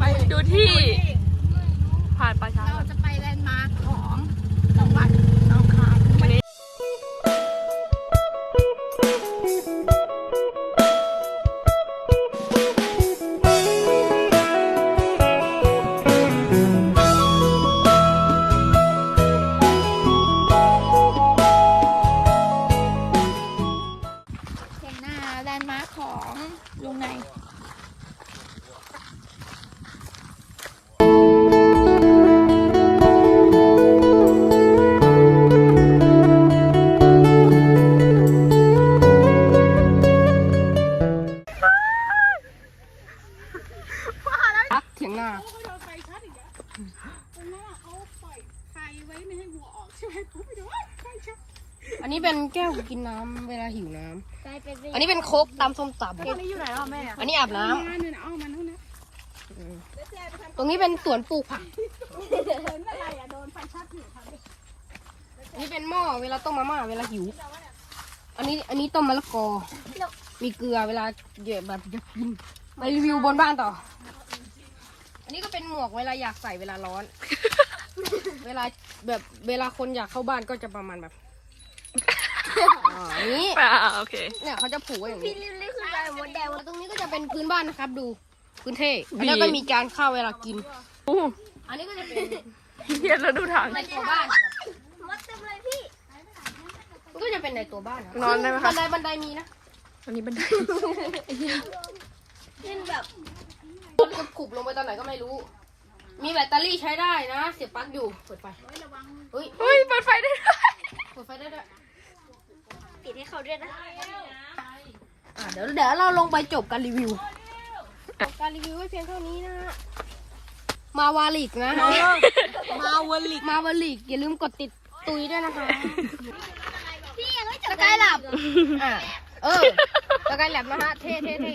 ไปดูที่ ผ่านประชาเราจะไปแลนด์มาร์คของจังหวัดหนองคาย ของลุงในพักเถียงนาเราไฟชัดอีกแล้วตรงนั้นอะเขาปล่อยไฟไว้ไม่ให้วัวออกใช่ไหมปุ๊บไปดูว่าไฟชัด อันนี้เป็นแก้วกินน้ำเวลาหิวน้ำกลายเป็นอันนี้เป็นโคกตำส้มตตอนนี้อยู่ไหนล่ะแม่ำอันนี้อาบน้ำงานเนี่ยนะเอามันเท่านั้นตรงนี้เป็นสวนปลูกผักเห็นอะไรอะโดนไฟชัดอยู่ทำดิอันนี้เป็นหม้อเวลาต้มมาม่าเวลาหิว อันนี้อันนี้ต้มมะละกอ มีเกลือเวลาเดี๋ยวแบบจะกินไปรีวิวบนบ้านต่อ อันนี้ก็เป็นหมวกเวลาอยากใส่เวลาร้อน เวลาแบบเวลาคนอยากเข้าบ้านก็จะประมาณแบบ อ่าอย่างนี้อ่าโอเค เนี่ยเขาจะผูกไว้อย่างพี่นี้ลิลลี่คือการมดแดงแล้วตรงนี้ก็จะเป็นพื้นบ้านนะครับ ดู พื้นเท่แล้วก็มีจานข้าวเวลากินอู้อันนี้ก็จะเป็นเฮียแล้วดูทางในตัวบ้าน มดเต็มเลยพี่มันก็จะเป็นในตัวบ้านนอนได้ไหมบัคะนไดบันไดมีนะอันนี้บันไดขึ้นแบบรถก็ขุบลงไปตอนไหนก็ไม่รู้ มีแบตเตอรี่ใช้ได้นะ เสียบปลั๊กอยู่ เปิดไฟเฮ้ย เฮ้ยเปิดไฟได้ด้วยเปิดไฟได้ด้วยติด ให้เขาด้วยนะอะเดี๋ยวเดี๋ยวเราลงไปจบการรีวิว การรีวิวไว้เพียงเท่านี้นะฮะ มาวาลิกนะ มาวาลิก มาวาลิก อย่าลืมกดติดตุยด้วยนะคะ พี่ยังไม่จบกายหลับ อะ เออตะไคร้แหลมนะฮะ เท่เท่เท่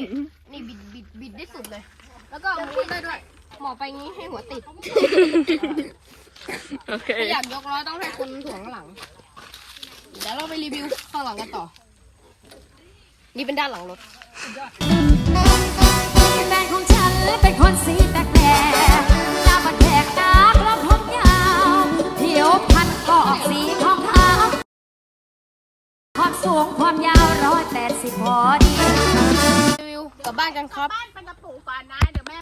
นี่บิดบิดบิดได้สุดเลย แล้วก็เอามุดได้ด้วย หมอไปงี้ให้หัวติด โอเค ถ้าอยากยกล้อต้องให้คนถ่วงหลัง เดี๋ยวเราไปรีวิวข้างหลังกันต่อ นี่เป็นด้านหลังรถแฟนของฉันเป็นคนสีแปลกๆหน้าบันแทกตากลมผมยาวผิวพรรณก็ออกสีทองขาวความสูงความยาวร้อยแปดสิบพอดีรีวิวกลับบ้านกันครับ บ้านเป็นกระปุกก่อนนะ เดี๋ยวแม่